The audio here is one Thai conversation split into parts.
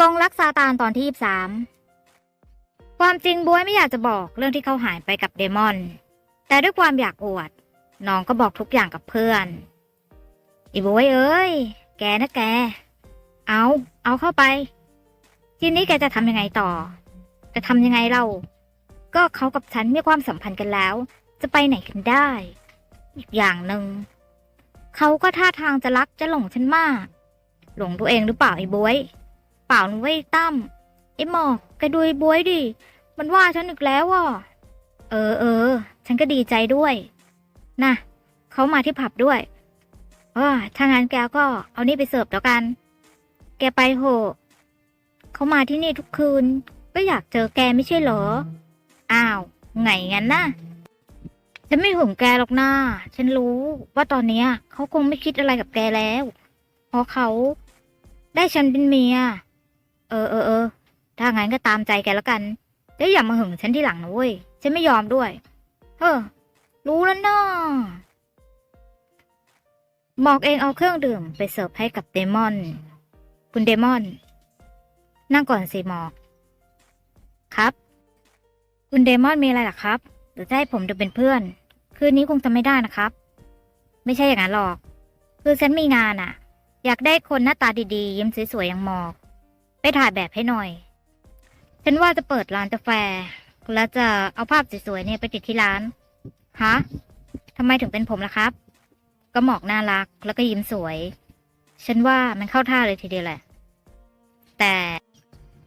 กงรักซาตานตอนที่ยี่สามความจริงบวยไม่อยากจะบอกเรื่องที่เขาหายไปกับเดมอน แต่ด้วยความอยากอวด น้องก็บอกทุกอย่างกับเพื่อน อีบวยเอ้ย แกนะแก เอา เอาเข้าไป ทีนี้แกจะทำยังไงต่อ จะทำยังไงเล่าก็เขากับฉันมีความสัมพันธ์กันแล้ว จะไปไหนกันได้ อีกอย่างหนึ่ง เขาก็ท่าทางจะรักจะหลงฉันมาก หลงตัวเองหรือเปล่าไอ้บวย เปล่านะเว้ยตั้มไอ้หมอกแกดูไอ้บวยดิ มันว่าฉันอีกแล้วอะ เออเออ ฉันก็ดีใจด้วย นะเขามาที่ผับด้วยเออถ้างั้นแกก็เอานี่ไปเสิร์ฟแล้วกัน แกไปโหเขามาที่นี่ทุกคืน ก็อยากเจอแกไม่ใช่เหรอ อ้าว ไงงั้นนะฉันไม่หึงแกหรอกนะฉันรู้ว่าตอนเนี้ยเขาคงไม่คิดอะไรกับแกแล้ว เพราะเขาได้ฉันเป็นเมีย เออเออเออถ้างั้นก็ตามใจแกแล้วกันแต่อย่ามาหึงฉันที่หลังนะเว้ย ฉันไม่ยอมด้วยเออรู้แล้วเนาะหมอกเองเอาเครื่องดื่มไปเสิร์ฟให้กับเดมอน คุณเดมอน นั่งก่อนสิหมอก ครับ คุณเดมอนมีอะไรล่ะครับหรือจะให้ผมดูเป็นเพื่อน คืนนี้คงจะไม่ได้นะครับ ไม่ใช่อย่างนั้นหรอก คือฉันมีงานอะอยากได้คนหน้าตาดีๆ ยิ้มสวยๆอย่างหมอก ไปถ่ายแบบให้หน่อย ฉันว่าจะเปิดร้านกาแฟ แล้วจะเอาภาพสวยๆเนี่ยไปติดที่ร้าน ฮะทำไมถึงเป็นผมล่ะครับ ก็หมอกน่ารักแล้วก็ยิ้มสวย ฉันว่ามันเข้าท่าเลยทีเดียวแหละ แต่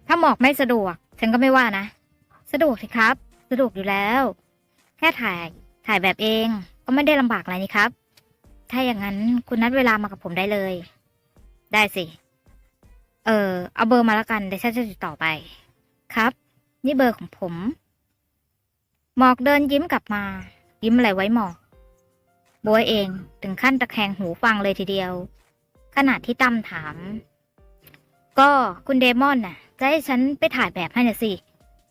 ถ้าหมอกไม่สะดวก ฉันก็ไม่ว่านะ สะดวกสิครับ สะดวกอยู่แล้ว แค่ถ่าย ถ่ายแบบเอง ก็ไม่ได้ลำบากอะไรนี่ครับ ถ้าอย่างนั้นคุณนัดเวลามากับผมได้เลย ได้สิ เออเอาเบอร์มาแล้วกันเดี๋ยวฉันจะติดต่อไป ครับ นี่เบอร์ของผม หมอกเดินยิ้มกลับมา ยิ้มอะไรไว้หมอกบวยเองถึงขั้นตะแคงหูฟังเลยทีเดียว ขณะที่ตั้มถาม ก็คุณเดมอนน่ะ จะให้ฉันไปถ่ายแบบให้น่ะสิ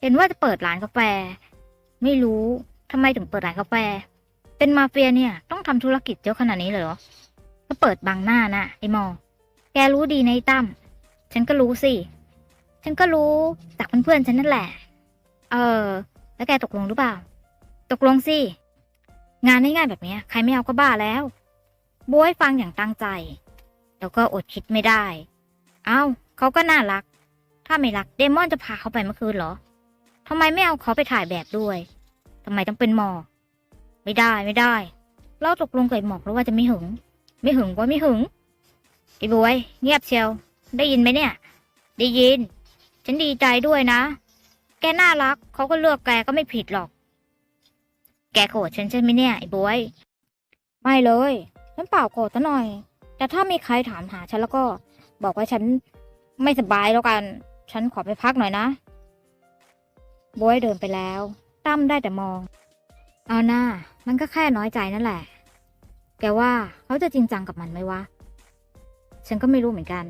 เห็นว่าจะเปิดร้านกาแฟ ไม่รู้ทำไมถึงเปิดร้านกาแฟ เป็นมาเฟียเนี่ย ต้องทำธุรกิจเยอะขนาดนี้เลยเหรอก็เปิดบังหน้านะไอ้หมอแกรู้ดีในตั้ม ฉันก็รู้สิ ฉันก็รู้จากเพื่อนๆฉันนั่นแหละ เออ แล้วแกตกลงหรือเปล่า ตกลงสิ งานง่ายๆแบบนี้ใครไม่เอาก็บ้าแล้วบวยฟังอย่างตั้งใจ แล้วก็อดคิดไม่ได้ เอ้าเขาก็น่ารัก ถ้าไม่รักเดมอนจะพาเขาไปเมื่อคืนเหรอทำไมไม่เอาเขาไปถ่ายแบบด้วยทำไมต้องเป็นหมอกไม่ได้ไม่ได้ เราตกลงกับหมอกแล้วว่าจะไม่หึง ไม่หึงก็ไม่หึงไอ้บวย เงียบเชียว ได้ยินไหมเนี่ย ได้ยิน ฉันดีใจด้วยนะ แกน่ารัก เขาก็เลือกแกก็ไม่ผิดหรอก แกโกรธฉันใช่ไหมเนี่ยไอ้บวย ไม่เลยฉันเปล่าโกรธซะหน่อย แต่ถ้ามีใครถามหาฉันแล้วก็ บอกว่าฉันไม่สบายแล้วกัน ฉันขอไปพักหน่อยนะบวยเดินไปแล้ว ตั้มได้แต่มอง เอาหน้า มันก็แค่น้อยใจนั่นแหละ แกว่าเขาจะจริงจังกับมันไหมวะ ฉันก็ไม่รู้เหมือนกัน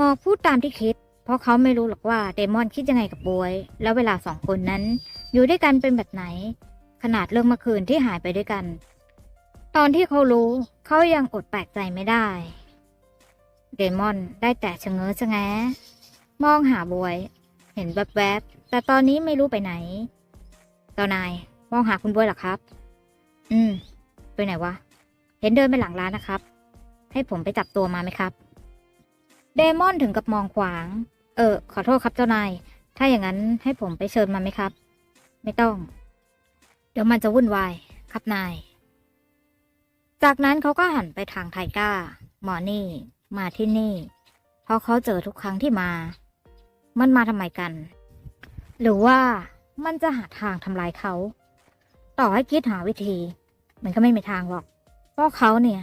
มอกพูดตามที่คิด เพราะเขาไม่รู้หรอกว่าเดมอนคิดยังไงกับบวย แล้วเวลาสองคนนั้น อยู่ด้วยกันเป็นแบบไหน ขนาดเรื่องเมื่อคืนที่หายไปด้วยกัน ตอนที่เขารู้เขายังอดแปลกใจไม่ได้ เดมอนได้แต่ชะเง้อชะแงมองหาบวย เห็นแวบๆแต่ตอนนี้ไม่รู้ไปไหนเจ้านายมองหาคุณบวยหรอครับ อืม ไปไหนวะ เห็นเดินไปหลังร้านนะครับ ให้ผมไปจับตัวมาไหมครับ เดมอนถึงกับมองขวาง เออ ขอโทษครับเจ้านาย ถ้าอย่างนั้นให้ผมไปเชิญมาไหมครับ ไม่ต้อง เดี๋ยวมันจะวุ่นวาย ครับนาย จากนั้นเขาก็หันไปทางไทก้า หมอนี่ มาที่นี่ เพราะเขาเจอทุกครั้งที่มา มันมาทำไมกัน หรือว่ามันจะหาทางทำลายเขา ต่อให้คิดหาวิธี มันก็ไม่มีทางหรอก เพราะเขาเนี่ย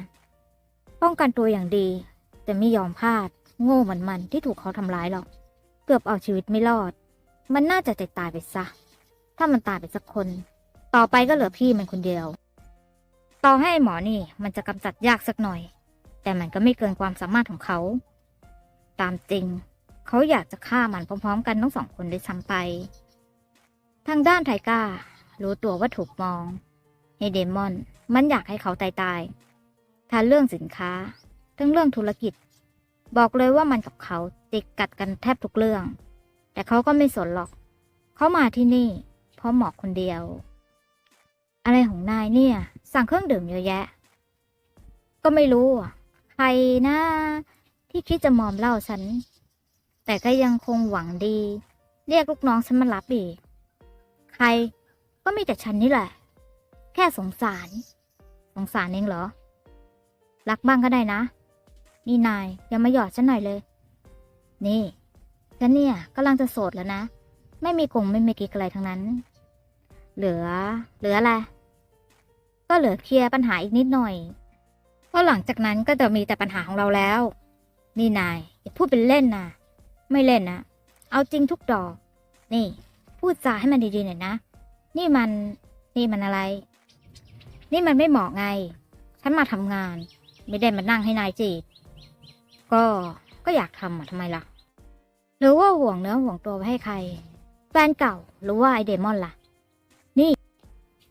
ป้องกันตัวอย่างดี แต่ไม่ยอมพลาด โง่เหมือนมันที่ถูกเขาทำร้ายหรอก เกือบเอาชีวิตไม่รอด มันน่าจะตายไปซะ ถ้ามันตายไปสักคน ต่อไปก็เหลือพี่มันคนเดียว ต่อให้หมอนี่มันจะกำจัดยากสักหน่อย แต่มันก็ไม่เกินความสามารถของเขา ตามจริง เขาอยากจะฆ่ามันพร้อมๆ กันทั้งสองคนด้วยซ้ำไป ทางด้านไทก้า รู้ตัวว่าถูกมองไอเดมอน มันอยากให้เขาตายตายๆทั้งเรื่องสินค้า ทั้งเรื่องธุรกิจ บอกเลยว่ามันกับเขาจิกกัดกันแทบทุกเรื่อง แต่เขาก็ไม่สนหรอก เขามาที่นี่ เพราะหมอกคนเดียว อะไรของนายเนี่ย สั่งเครื่องดื่มเยอะแยะ ก็ไม่รู้ใครนะที่คิดจะมอมเหล้าฉัน แต่ก็ยังคงหวังดี เรียกลูกน้องฉันมารับอีก ใครก็มีแต่ฉันนี่แหละ แค่สงสาร สงสารเองเหรอ รักบ้างก็ได้นะ นี่นายอย่ามาหยอดฉันหน่อยเลย นี่ฉันเนี่ยกำลังจะโสดแล้วนะ ไม่มีกงไม่มีกิ๊กอะไรทั้งนั้น เหลือ เหลืออะไรก็เหลือเคลียร์ปัญหาอีกนิดหน่อยเพราะหลังจากนั้นก็จะมีแต่ปัญหาของเราแล้ว นี่นายอย่าพูดเป็นเล่นนะไม่เล่นนะเอาจริงทุกดอก นี่ พูดจาให้มันดีๆหน่อยนะ นี่มัน นี่มันอะไร นี่มันไม่เหมาะไง ฉันมาทำงาน ไม่ได้มานั่งให้นายจีบ ก็ก็อยากทำอะทำไมล่ะ หรือว่าห่วงเนื้อห่วงตัวไว้ให้ใคร แฟนเก่าหรือว่าไอเดมอนล่ะ นี่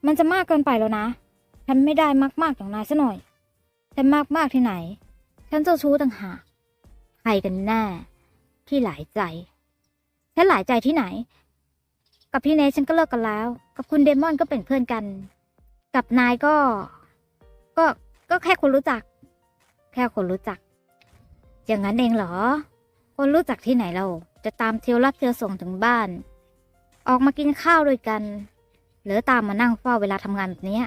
มันจะมากเกินไปแล้วนะ ฉันไม่ได้มากๆอย่างนายซะหน่อย ฉันมากมากๆที่ไหน ฉันเจ้าชู้ต่างหาก ใครกันแน่ที่หลายใจ ฉันหลายใจที่ไหน กับพี่เนทฉันก็เลิกกันแล้ว กับคุณเดมอนก็เป็นเพื่อนกัน กับนายก็ ก็ ก็แค่คนรู้จัก แค่คนรู้จัก อย่างนั้นเองเหรอ คนรู้จักที่ไหนเรา จะตามเที่ยวรับเที่ยวส่งถึงบ้าน ออกมากินข้าวด้วยกัน หรือตามมานั่งเฝ้าเวลาทำงานแบบเนี้ย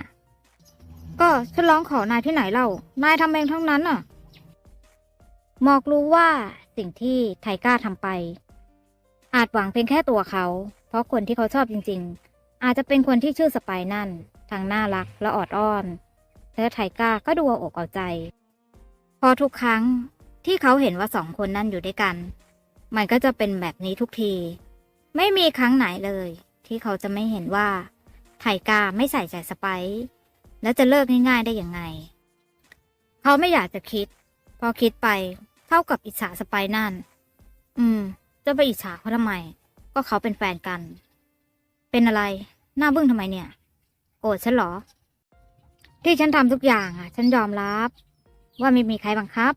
ก็ฉันร้องขอนายที่ไหนเล่านายทำเองทั้งนั้นน่ะหมอกรู้ว่าสิ่งที่ไทก้าทำไป อาจหวังเพียงแค่ตัวเขา เพราะคนที่เขาชอบจริง ๆ อาจจะเป็นคนที่ชื่อสไปนั่นทั้งน่ารักและออดอ้อนและไทก้าก็ดูเอาอกเอาใจ พอทุกครั้ง ที่เขาเห็นว่าสองคนนั่นอยู่ด้วยกัน มันก็จะเป็นแบบนี้ทุกที ไม่มีครั้งไหนเลย ที่เขาจะไม่เห็นว่า ไทก้าไม่ใส่ใจสไปซ์แล้วจะเลิกง่ายๆได้ยังไง เขาไม่อยากจะคิด พอคิดไปเท่ากับอิจฉาสไปซ์นั่น อืม จะไปอิจฉาเขาทำไม ก็เขาเป็นแฟนกัน เป็นอะไร หน้าบึ้งทำไมเนี่ย โกรธฉันเหรอ ที่ฉันทำทุกอย่างอะ ฉันยอมรับ ว่าไม่มีใครบังคับ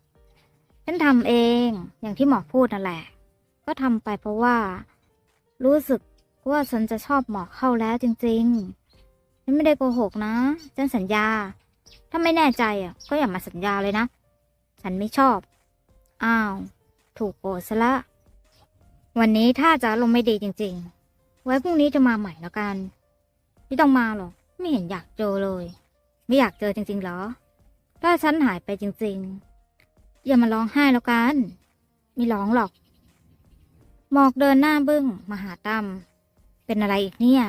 ฉันทำเองอย่างที่หมอพูดนั่นแหละ ก็ทำไปเพราะว่า รู้สึกว่าฉันจะชอบหมอเข้าแล้วจริงๆ ฉันไม่ได้โกหกนะ ฉันสัญญา ถ้าไม่แน่ใจอะก็อย่ามาสัญญาเลยนะ ฉันไม่ชอบ อ้าว ถูกโกรธซะละ วันนี้ถ้าจะลมณ์ไม่ดีจริงๆ ไว้พรุ่งนี้จะมาใหม่แล้วกัน ไม่ต้องมาหรอก ไม่เห็นอยากเจอเลย ไม่อยากเจอจริงๆเหรอ ถ้าฉันหายไปจริง ๆ อย่ามาร้องไห้แล้วกัน ไม่ร้องหรอก หมอกเดินหน้าบึ้งมาหาตั้มเป็นอะไรอีกเนี่ย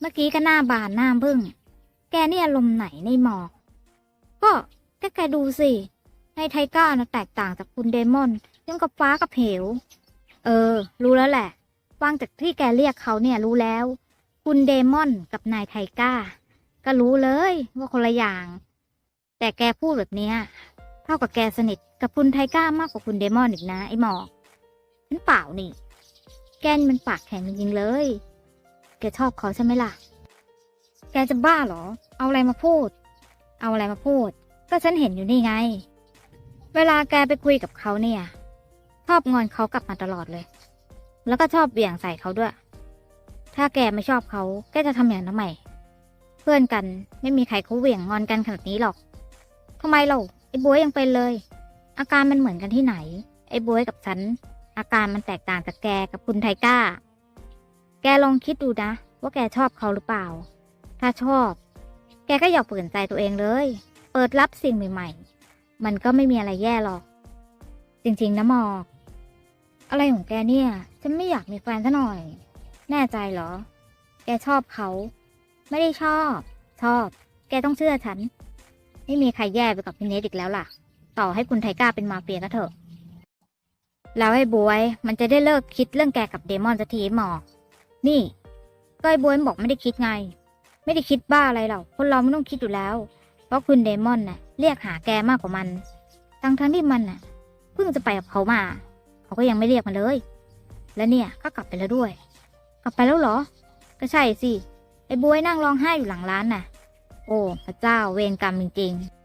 เมื่อกี้ก็หน้าบานหน้าบึ้ง แกเนี่ยลมณ์ไหนในหมอก ก็แกแกดูสิ ในไทก้านะแตกต่างจากคุณเดมอนยังกับฟ้ากับเหว เออ รู้แล้วแหละฟังจากที่แกเรียกเขาเนี่ยรู้แล้ว คุณเดมอนกับนายไทก้า ก็รู้เลยว่าคนละอย่าง แต่แกพูดแบบเนี้ยเท่ากับแกสนิท กับคุณไทก้ามากกว่าคุณเดมอนอีกนะไอหมอกฉันเปล่านี่ แกนมันปากแข็งจริงๆเลย แกชอบเขาใช่ไหมล่ะ แกจะบ้าเหรอ เอาอะไรมาพูด เอาอะไรมาพูด ก็ฉันเห็นอยู่นี่ไง เวลาแกไปคุยกับเขาเนี่ย ชอบงอนเขากลับมาตลอดเลย แล้วก็ชอบเบี่ยงใส่เขาด้วย ถ้าแกไม่ชอบเขา แกจะทำอย่างนั้นทำไมเพื่อนกันไม่มีใครเขาเหวี่ยงงอนกันขนาดนี้หรอกทำไมเราไอ้บัวยยังเป็นเลย อาการมันเหมือนกันที่ไหน ไอ้บวยกับฉัน อาการมันแตกต่างจากแกกับคุณไทก้า แกลองคิดดูนะ ว่าแกชอบเขาหรือเปล่า ถ้าชอบ แกก็อย่าฝืนใจตัวเองเลย เปิดรับสิ่งใหม่ๆ มันก็ไม่มีอะไรแย่หรอก จริงๆนะหมอก อะไรของแกเนี่ย ฉันไม่อยากมีแฟนซะหน่อย แน่ใจเหรอ แกชอบเขา ไม่ได้ชอบ ชอบ แกต้องเชื่อฉัน ไม่มีใครแย่ไปกับพี่เนทอีกแล้วล่ะ ต่อให้คุณไทก้าเป็นมาเฟียก็เถอะ แล้วไอ้บวย มันจะได้เลิกคิดเรื่องแกกับเดมอนสักทีหมอ นี่ก็ไอ้บวยมันบอกไม่ได้คิดไง ไม่ได้คิดบ้าอะไรหรอก คนเราไม่ต้องคิดอยู่แล้ว เพราะคุณเดมอนน่ะ เรียกหาแกมากกว่ามัน ทั้งทั้งที่มันน่ะ เพิ่งจะไปกับเขามา เขาก็ยังไม่เรียกมาเลย แล้วเนี่ยก็กลับไปแล้วด้วย กลับไปแล้วเหรอ ก็ใช่สิ ไอ้บวยนั่งร้องไห้อยู่หลังร้านน่ะ โอ้พระเจ้าเวรกรรมจริงๆ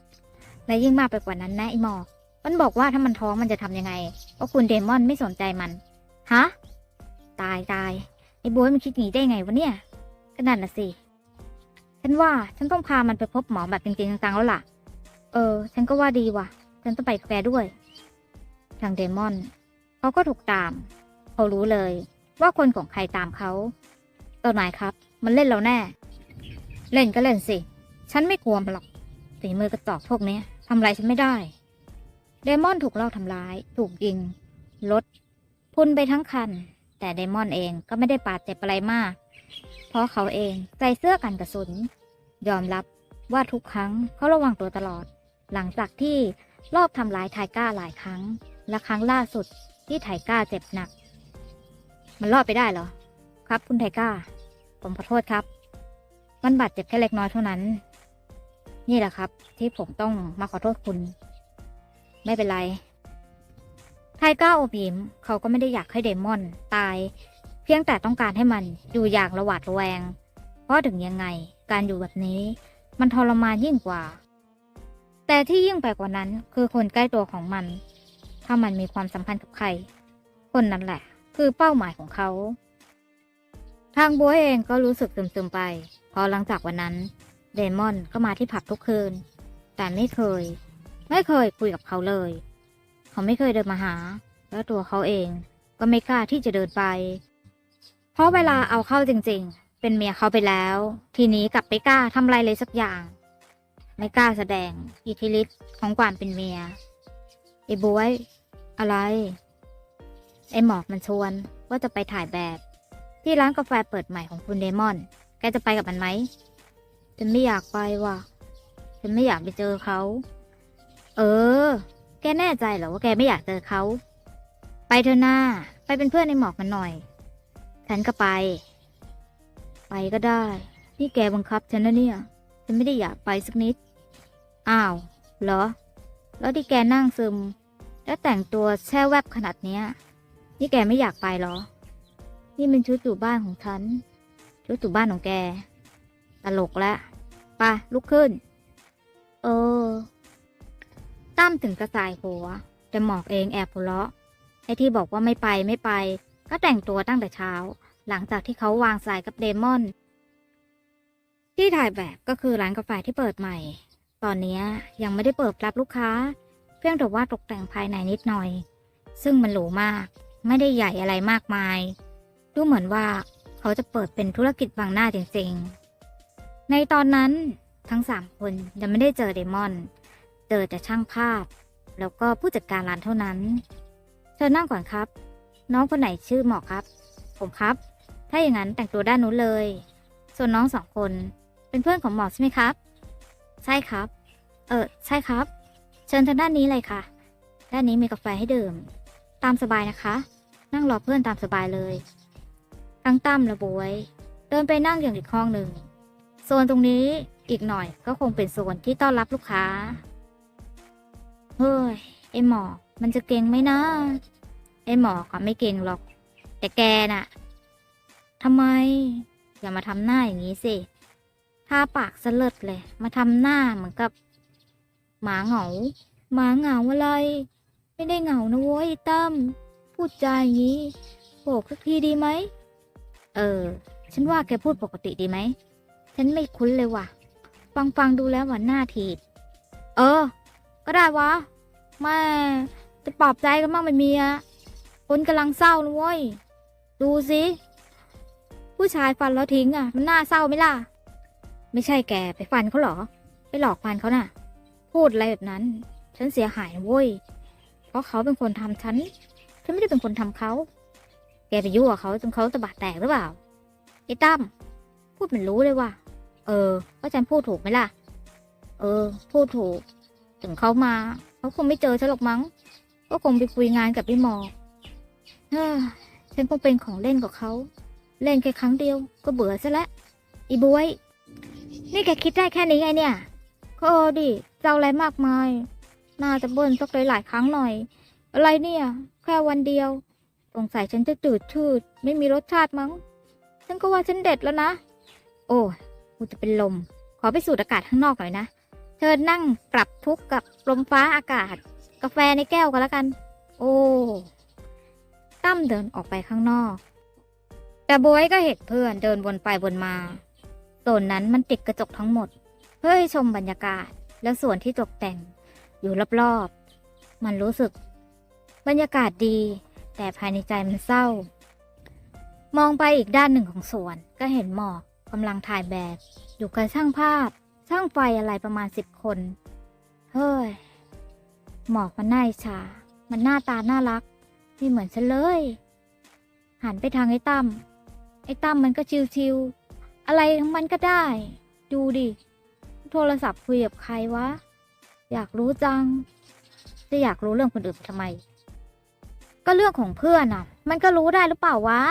และยิ่งมากไปกว่านั้นนะไอหมอกมันบอกว่าถ้ามันท้องมันจะทำยังไงเพราะคุณเดมอนไม่สนใจมัน ฮะ ตายตายไอ้บวยมันคิดหนีได้ไงวะเนี่ยก็นั่นน่ะสิ ฉันว่าฉันต้องพามันไปพบหมอแบบจริงๆจังๆแล้วล่ะ เออ ฉันก็ว่าดีว่ะ ฉันต้องไปแกด้วย ทางเดมอนเขาก็ถูกตาม เขารู้เลย ว่าคนของใครตามเขาตัวนายครับ มันเล่นเราแน่ เล่นก็เล่นสิ ฉันไม่กลัวมันหรอก ฝีมือกระจอกพวกนี้ทำอะไรฉันไม่ได้เดมอนถูกลอบทำร้าย ถูกยิงรถพุ่นไปทั้งคัน แต่เดมอนเองก็ไม่ได้บาดเจ็บอะไรมาก เพราะเขาเองใส่เสื้อกันกระสุน ยอมรับว่าทุกครั้งเขาระวังตัวตลอด หลังจากที่รอบทำร้ายไทก้าหลายครั้ง และครั้งล่าสุดที่ไทก้าเจ็บหนัก มันรอดไปได้เหรอ ครับคุณไทก้า ผมขอโทษครับ มันบาดเจ็บแค่เล็กน้อยเท่านั้น นี่แหละครับ ที่ผมต้องมาขอโทษคุณ ไม่เป็นไร ไทก้าอบยิ้มเขาก็ไม่ได้อยากให้เดมอนตาย เพียงแต่ต้องการให้มันอยู่อย่างระหวาดระแวง เพราะถึงยังไง การอยู่แบบนี้ มันทรมานยิ่งกว่า แต่ที่ยิ่งไปกว่านั้น คือคนใกล้ตัวของมัน ถ้ามันมีความสัมพันธ์กับใคร คนนั้นแหละ คือเป้าหมายของเขา ทางบัวเองก็รู้สึกซึมๆไป พอหลังจากวันนั้น เดมอนก็มาที่ผับทุกคืน แต่ไม่เคย ไม่เคยคุยกับเขาเลย เขาไม่เคยเดินมาหา แล้วตัวเขาเองก็ไม่กล้าที่จะเดินไป เพราะเวลาเอาเข้าจริงๆ เป็นเมียเขาไปแล้ว ทีนี้กลับไปกล้าทำอะไรเลยสักอย่าง ไม่กล้าแสดงอิทธิฤทธิ์ของความเป็นเมียไอ้บวย อะไร ไอ้หมอกมันชวนว่าจะไปถ่ายแบบ ที่ร้านกาแฟเปิดใหม่ของคุณเดมอน แกจะไปกับมันไหม ฉันไม่อยากไปว่ะ ฉันไม่อยากไปเจอเขา เออ แกแน่ใจเหรอว่าแกไม่อยากเจอเขา ไปเถอะหน้า ไปเป็นเพื่อนในหมอกมันหน่อย ฉันก็ไป ไปก็ได้ นี่แกบังคับฉันนะเนี่ย ฉันไม่ได้อยากไปสักนิด อ้าว เหรอ แล้วที่แกนั่งซึม แล้วแต่งตัวแช่แวบขนาดเนี้ย นี่แกไม่อยากไปเหรอ นี่เป็นชุดอยู่บ้านของฉัน ชุดอยู่บ้านของแก ตลกแล้ว ปลุกขึ้น เออ ตั้มถึงกระสายหัว แต่หมอกเองแอบหัวเราะไอ้ที่บอกว่าไม่ไปไม่ไป ก็แต่งตัวตั้งแต่เช้า หลังจากที่เขาวางสายกับเดมอน ที่ถ่ายแบบก็คือร้านกาแฟที่เปิดใหม่ ตอนนี้ยังไม่ได้เปิดรับลูกค้า เพียงแต่ว่าตกแต่งภายในนิดหน่อย ซึ่งมันหรูมาก ไม่ได้ใหญ่อะไรมากมาย ดูเหมือนว่าเขาจะเปิดเป็นธุรกิจบางหน้าจริงๆ ในตอนนั้นทั้งสามคนยังไม่ได้เจอเดมอน เจอแต่ช่างภาพ แล้วก็ผู้จัดการร้านเท่านั้น เชิญนั่งก่อนครับ น้องคนไหนชื่อหมอกครับ ผมครับ ถ้าอย่างนั้นแต่งตัวด้านนู้นเลย ส่วนน้องสองคนเป็นเพื่อนของหมอกใช่ไหมครับ ใช่ครับ เออใช่ครับ เชิญทางด้านนี้เลยค่ะ ด้านนี้มีกาแฟให้ดื่ม ตามสบายนะคะ นั่งรอเพื่อนตามสบายเลยทั้งตั้มและบวย เดินไปนั่งอย่างอีกห้องหนึ่ง ซนตรงนี้อีกหน่อยก็คงเป็นโซนที่ต้อนรับลูกค้า เฮ้ย ไอหมอ มันจะเก่งไหมนะ ไอหมอกอะไม่เก่งหรอก แต่แกน่ะทำไม อย่ามาทำหน้าอย่างนี้สิทาปากสเลิดเลย มาทำหน้าเหมือนกับหมาเหงา หมาเหงาอะไร ไม่ได้เหงานะเว้ยตั้ม พูดจาอย่างนี้โบกสักทีดีไหม เออ ฉันว่าแกพูดปกติดีไหม ฉันไม่คุ้นเลยว่ะ ฟังฟังดูแล้วว่าหน้าทีดเออ ก็ได้วะแม่จะปลอบใจกันบ้างไหมเมียคนกำลังเศร้านะเว้ย ดูสิผู้ชายฟันแล้วทิ้งอะมันน่าเศร้าไหมล่ะ ไม่ใช่แกไปฟันเขาเหรอ ไปหลอกฟันเขาน่ะ พูดอะไรแบบนั้น ฉันเสียหายนะเว้ย เพราะเขาเป็นคนทำฉัน ฉันไม่ได้เป็นคนทำเขา แกไปยั่วเขาจนเขาตะบะแตกหรือเปล่าไอ้ตั้ม พูดเหมันรู้เลยว่ะ เออ ว่าฉันพูดถูกไหมล่ะ เออ พูดถูก ถึงเขามาเขาคงไม่เจอฉันหรอกมั้ง ก็คงไปคุยงานกับพี่หมอเฮ้อฉันคงเป็นของเล่นกับเขา เล่นแค่ครั้งเดียวก็เบื่อซะแล้วอีบวย นี่แกคิดได้แค่นี้ไงเนี่ยก็เออดิจะเอาอะไรมากมาย น่าจะเบิ้ลสักหลายๆครั้งหน่อย อะไรเนี่ย แค่วันเดียวสงสัยฉันจะจืดชืด ไม่มีรสชาติมั้ง ฉันก็ว่าฉันเด็ดแล้วนะ อ้กูจะเป็นลม ขอไปสูดอากาศข้างนอกหน่อยนะ เธอนั่งปรับทุกข์กับลมฟ้าอากาศ กาแฟในแก้วก็แล้วกัน โอ้ตั้มเดินออกไปข้างนอก แต่บวยก็เห็นเพื่อนเดินวนไปวนมาโซนนั้นมันติดกระจกทั้งหมด เพื่อให้ชมบรรยากาศและส่วนที่ตกแต่ง อยู่รอบๆ มันรู้สึก บรรยากาศดี แต่ภายในใจมันเศร้า มองไปอีกด้านหนึ่งของสวนก็เห็นหมอก กำลังถ่ายแบบ อยู่กับช่างภาพ ช่างไฟอะไรประมาณสิบคน เฮ้ย หมอกมันน่าอิจฉา มันหน้าตาน่ารักไม่เหมือนฉันเลย หันไปทางไอ้ตั้ม ไอ้ตั้มมันก็ชิวๆ อะไรของมันก็ได้ ดูดิ โทรศัพท์คุยกับใครวะ อยากรู้จัง จะอยากรู้เรื่องคนอื่นทำไม ก็เรื่องของเพื่อนอะ มันก็รู้ได้หรือเปล่าวะ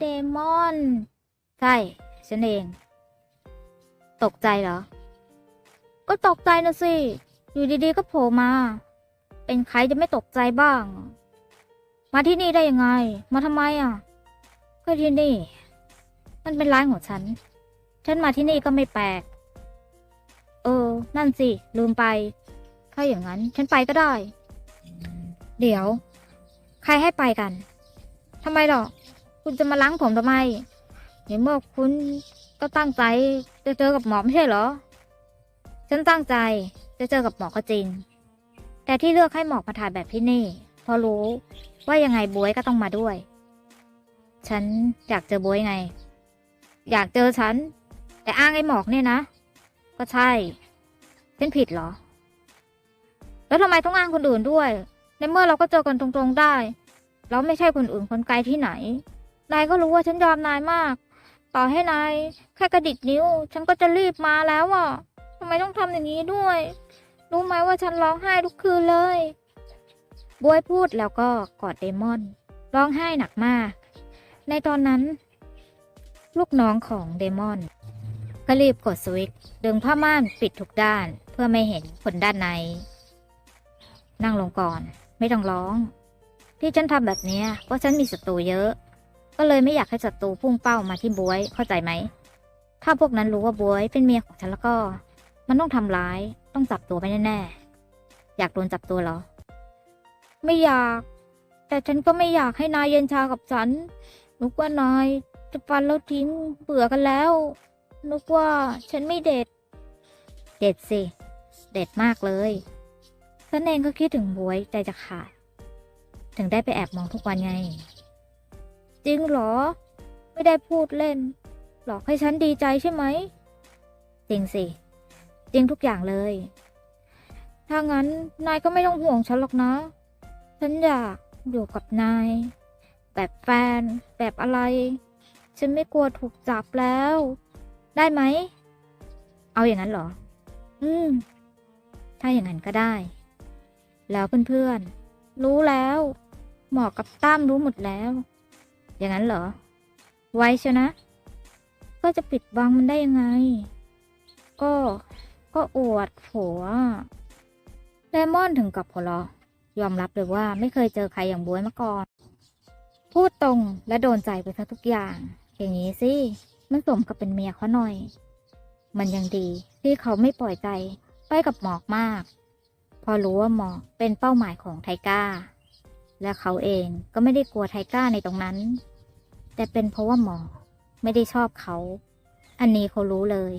เดมอน ใช่ ฉันเอง ตกใจเหรอ ก็ตกใจนะสิ อยู่ดีๆก็โผล่มา เป็นใครจะไม่ตกใจบ้าง มาที่นี่ได้ยังไง มาทำไมอะก็ที่นี่ มันเป็นร้านของฉัน ฉันมาที่นี่ก็ไม่แปลก เออ นั่นสิ ลืมไป ถ้าอย่างนั้น ฉันไปก็ได้ เดี๋ยว ใครให้ไปกันทำไมหรอ คุณจะมาล้างผมทำไม ในเมื่อคุณก็ตั้งใจจะเจอกับหมอไม่ใช่เหรอ ฉันตั้งใจจะเจอกับหมอก็จริง แต่ที่เลือกให้หมอกมาถ่ายแบบที่นี่ เพราะรู้ว่ายังไงบวยก็ต้องมาด้วย ฉันอยากเจอบวยไง อยากเจอฉัน แต่อ้างไอ้หมอกเนี่ยนะ ก็ใช่เป็นผิดเหรอ แล้วทำไมต้องอ้างคนอื่นด้วย ในเมื่อเราก็เจอกันตรงๆได้ เราไม่ใช่คนอื่นคนไกลที่ไหน นายก็รู้ว่าฉันยอมนายมาก ต่อให้นายแค่กระดิกนิ้ว ฉันก็จะรีบมาแล้วอะทำไมต้องทำอย่างนี้ด้วย รู้ไหมว่าฉันร้องไห้ทุกคืนเลยบวยพูดแล้วก็กอดเดมอน ร้องไห้หนักมาก ในตอนนั้น ลูกน้องของเดมอน ก็รีบกดสวิตช์ดึงผ้าม่านปิดทุกด้านเพื่อไม่เห็นคนด้านใน นั่งลงก่อน ไม่ต้องร้อง ที่ฉันทำแบบนี้เพราะฉันมีศัตรูเยอะ ก็เลยไม่อยากให้ศัตรูพุ่งเป้ามาที่บวยเข้าใจไหม ถ้าพวกนั้นรู้ว่าบวยเป็นเมียของฉันแล้วก็ มันต้องทำร้าย ต้องจับตัวไปแน่ๆ อยากโดนจับตัวเหรอ ไม่อยาก แต่ฉันก็ไม่อยากให้นายเย็นชากับฉันนึกว่านายจะฟันแล้วทิ้งเบื่อกันแล้วนึกว่าฉันไม่เด็ด เด็ดสิ เด็ดมากเลยฉันเองก็คิดถึงบวยใจจะขาด ถึงได้ไปแอบมองทุกวันไง จริงเหรอ ไม่ได้พูดเล่น หลอกให้ฉันดีใจใช่ไหม จริงสิ จริงทุกอย่างเลย ถ้างั้นนายก็ไม่ต้องห่วงฉันหรอกนะ ฉันอยากอยู่กับนาย แบบแฟน แบบอะไร ฉันไม่กลัวถูกจับแล้ว ได้ไหม เอาอย่างนั้นเหรอ อืม ถ้าอย่างนั้นก็ได้ แล้วเพื่อนๆ รู้แล้ว เหมอกับตั้มรู้หมดแล้ว อย่างนั้นเหรอ ไว้เชยวนะ ก็จะปิดบังมันได้ยังไง ก็ ก็อวดผัวไดมอนถึงกับหัวเราะยอมรับเลยว่าไม่เคยเจอใครอย่างบวยมาก่อน พูดตรงและโดนใจไปซะทุกอย่าง อย่างนี้สิ มันสมกับเป็นเมียเขาหน่อย มันยังดีที่เขาไม่ปล่อยใจไปกับหมอกมาก พอรู้ว่าหมอกเป็นเป้าหมายของไทก้า และเขาเองก็ไม่ได้กลัวไทก้าในตรงนั้น แต่เป็นเพราะว่าหมอไม่ได้ชอบเขา อันนี้เขารู้เลย